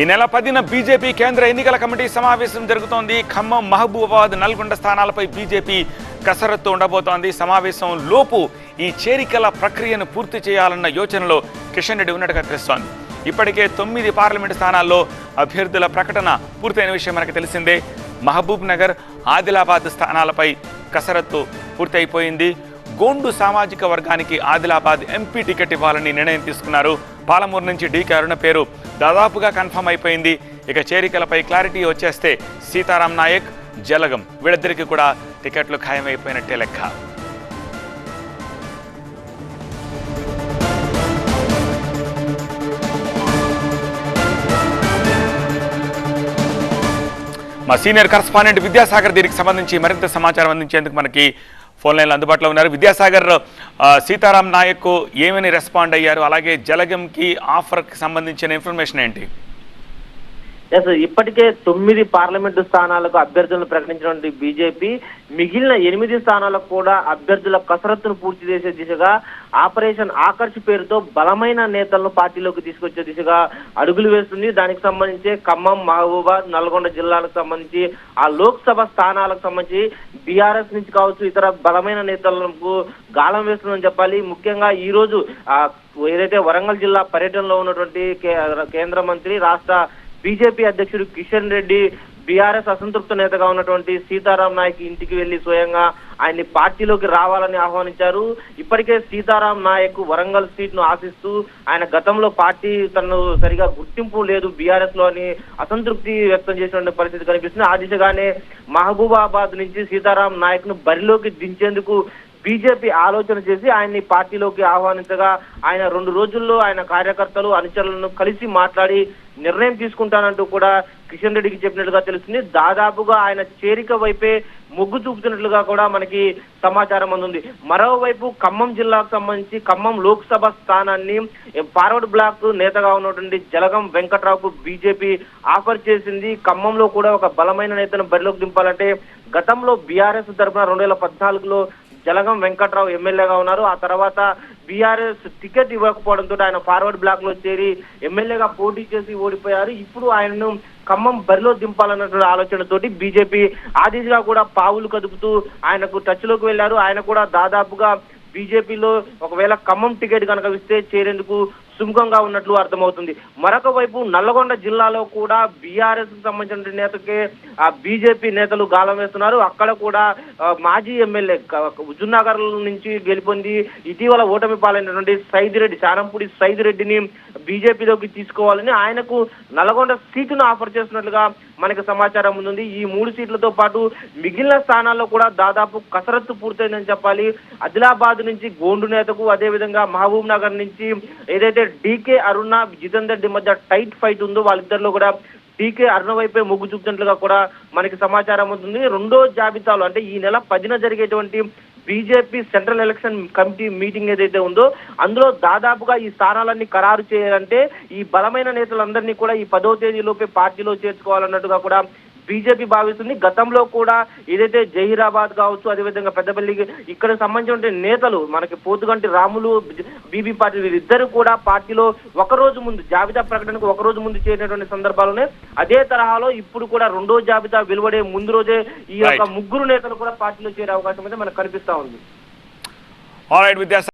ఈ నెల పదిన బీజేపీ కేంద్ర ఎన్నికల కమిటీ సమావేశం జరుగుతోంది. ఖమ్మం మహబూబాబాద్ నల్గొండ స్థానాలపై బీజేపీ కసరత్తు ఉండబోతోంది. సమావేశం లోపు ఈ చేరికల ప్రక్రియను పూర్తి చేయాలన్న యోచనలో కిషన్ రెడ్డి ఉన్నట్టుగా తెలుస్తోంది. ఇప్పటికే తొమ్మిది పార్లమెంటు స్థానాల్లో అభ్యర్థుల ప్రకటన పూర్తయిన విషయం మనకు తెలిసిందే. మహబూబ్ నగర్ ఆదిలాబాద్ స్థానాలపై కసరత్తు పూర్తయిపోయింది. గోండు సామాజిక వర్గానికి ఆదిలాబాద్ ఎంపీ టికెట్ ఇవ్వాలని నిర్ణయం తీసుకున్నారు పాలమూరు నుంచి డి కరుణ పేరు దాదాపుగా కన్ఫర్మ్ అయిపోయింది. ఇక చేరికలపై క్లారిటీ వచ్చేస్తే సీతారాం నాయక్ జలగం వీళ్ళిద్దరికీ కూడా టికెట్లు ఖాయమైపోయినట్టే లెక్క. మా సీనియర్ కరస్పాండెంట్ విద్యాసాగర్ దీనికి సంబంధించి మరింత సమాచారం అందించేందుకు మనకి ఫోన్ లైన్లో అందుబాటులో ఉన్నారు. విద్యాసాగర్ సీతారాం నాయక్ ఏమని రెస్పాండ్ అయ్యారు? అలాగే జలగంకి ఆఫర్కి సంబంధించిన ఇన్ఫర్మేషన్ ఏంటి? ఎస్ ఇప్పటికే తొమ్మిది పార్లమెంటు స్థానాలకు అభ్యర్థులను ప్రకటించినటువంటి బీజేపీ మిగిలిన ఎనిమిది స్థానాలకు కూడా అభ్యర్థుల కసరత్తును పూర్తి చేసే దిశగా ఆపరేషన్ ఆకర్ష్ పేరుతో బలమైన నేతలను పార్టీలోకి తీసుకొచ్చే దిశగా అడుగులు వేస్తుంది. దానికి సంబంధించి ఖమ్మం మహబూబాద్ నల్గొండ జిల్లాలకు సంబంధించి ఆ లోక్సభ స్థానాలకు సంబంధించి బీఆర్ఎస్ నుంచి కావచ్చు ఇతర బలమైన నేతలకు గాలం వేస్తుందని చెప్పాలి. ముఖ్యంగా ఈ రోజు ఏదైతే వరంగల్ జిల్లా పర్యటనలో ఉన్నటువంటి కేంద్ర మంత్రి రాష్ట్ర బీజేపీ అధ్యక్షుడు కిషన్ రెడ్డి బీఆర్ఎస్ అసంతృప్త నేతగా ఉన్నటువంటి సీతారాం నాయక్ ఇంటికి వెళ్ళి స్వయంగా ఆయన్ని పార్టీలోకి రావాలని ఆహ్వానించారు. ఇప్పటికే సీతారాం నాయక్ వరంగల్ సీట్ను ఆశిస్తూ ఆయన గతంలో పార్టీ తనను సరిగా గుర్తింపు లేదు బీఆర్ఎస్లో అని అసంతృప్తి వ్యక్తం చేసినటువంటి పరిస్థితి కనిపిస్తుంది. ఆ దిశగానే మహబూబాబాద్ నుంచి సీతారాం నాయక్ను బరిలోకి దించేందుకు బీజేపీ ఆలోచన చేసి ఆయన్ని పార్టీలోకి ఆహ్వానించగా ఆయన రెండు రోజుల్లో ఆయన కార్యకర్తలు అనుచరులను కలిసి మాట్లాడి నిర్ణయం తీసుకుంటానంటూ కూడా కిషన్ రెడ్డికి చెప్పినట్లుగా తెలుస్తుంది. దాదాపుగా ఆయన చేరిక వైపే మొగ్గు చూపుతున్నట్లుగా కూడా మనకి సమాచారం అందుంది. మరోవైపు ఖమ్మం జిల్లాకు సంబంధించి ఖమ్మం లోక్సభ స్థానాన్ని ఫార్వర్డ్ బ్లాక్ నేతగా ఉన్నటువంటి జలగం వెంకట్రావుకు బీజేపీ ఆఫర్ చేసింది. ఖమ్మంలో కూడా ఒక బలమైన నేతను బరిలోకి దింపాలంటే గతంలో బీఆర్ఎస్ తరఫున రెండు వేల పద్నాలుగులో జలగం వెంకట్రావు ఎమ్మెల్యేగా ఉన్నారు. ఆ తర్వాత బీఆర్ఎస్ టికెట్ ఇవ్వకపోవడంతో ఆయన ఫార్వర్డ్ బ్లాక్లో చేరి ఎమ్మెల్యేగా పోటీ చేసి ఓడిపోయారు. ఇప్పుడు ఆయనను ఖమ్మం బరిలో దింపాలన్నటువంటి ఆలోచనతోటి బీజేపీ ఆ దిశగా కూడా పావులు కదుపుతూ ఆయనకు టచ్లోకి వెళ్ళారు ఆయన కూడా దాదాపుగా బీజేపీలో ఒకవేళ ఖమ్మం టికెట్ కనుక ఇస్తే చేరేందుకు సుముఖంగా ఉన్నట్లు అర్థమవుతుంది. మరొక వైపు నల్లగొండ జిల్లాలో కూడా బీఆర్ఎస్కు సంబంధించిన నేతకే ఆ బీజేపీ నేతలు గాలం వేస్తున్నారు. అక్కడ కూడా మాజీ ఎమ్మెల్యే హుజుర్నగర్ నుంచి గెలుపొంది ఇటీవల ఓటమి పాలైనటువంటి సైదిరెడ్డి చారంపూడి సైదిరెడ్డిని బీజేపీలోకి తీసుకోవాలని ఆయనకు నల్గొండ సీటును ఆఫర్ చేస్తున్నట్లుగా మనకి సమాచారం ఉంది ఈ మూడు సీట్లతో పాటు మిగిలిన స్థానాల్లో కూడా దాదాపు కసరత్తు పూర్తయిందని చెప్పాలి. ఆదిలాబాద్ నుంచి గోండు నేతకు అదే విధంగా మహబూబ్ నగర్ నుంచి ఏదైతే డీకే అరుణ జితేందర్ రెడ్డి మధ్య టైట్ ఫైట్ ఉందో. వాళ్ళిద్దరిలో కూడా డీకే అరుణ వైపే మొగ్గు చూపుతున్నట్లుగా కూడా మనకి సమాచారం ఉంటుంది రెండో జాబితాలో అంటే ఈ నెల పదిన జరిగేటువంటి BJP central election committee meeting ఏదైతే ఉందో అందులో దాదాపుగా ఈ స్థానాలన్నీ ఖరారు చేయాలంటే ఈ బలమైన నేతలందరినీ కూడా ఈ పదో తేదీలోపే పార్టీలో చేర్చుకోవాలన్నట్టుగా కూడా బీజేపీ భావిస్తుంది. గతంలో కూడా ఏదైతే జహీరాబాద్ కావచ్చు అదేవిధంగా పెద్దపల్లికి ఇక్కడ సంబంధించిన నేతలు మనకి పోతుగంటి రాములు బీబీ పార్టీ వీరిద్దరు కూడా పార్టీలో ఒక రోజు ముందు జాబితా ప్రకటనకు ఒక రోజు ముందు చేరినటువంటి సందర్భాలునే అదే తరహాలో ఇప్పుడు కూడా రెండో జాబితా వెలువడే ముందు రోజే ఈ యొక్క. ముగ్గురు నేతలు కూడా పార్టీలో చేరే అవకాశం అయితే మనకు కనిపిస్తా ఉంది.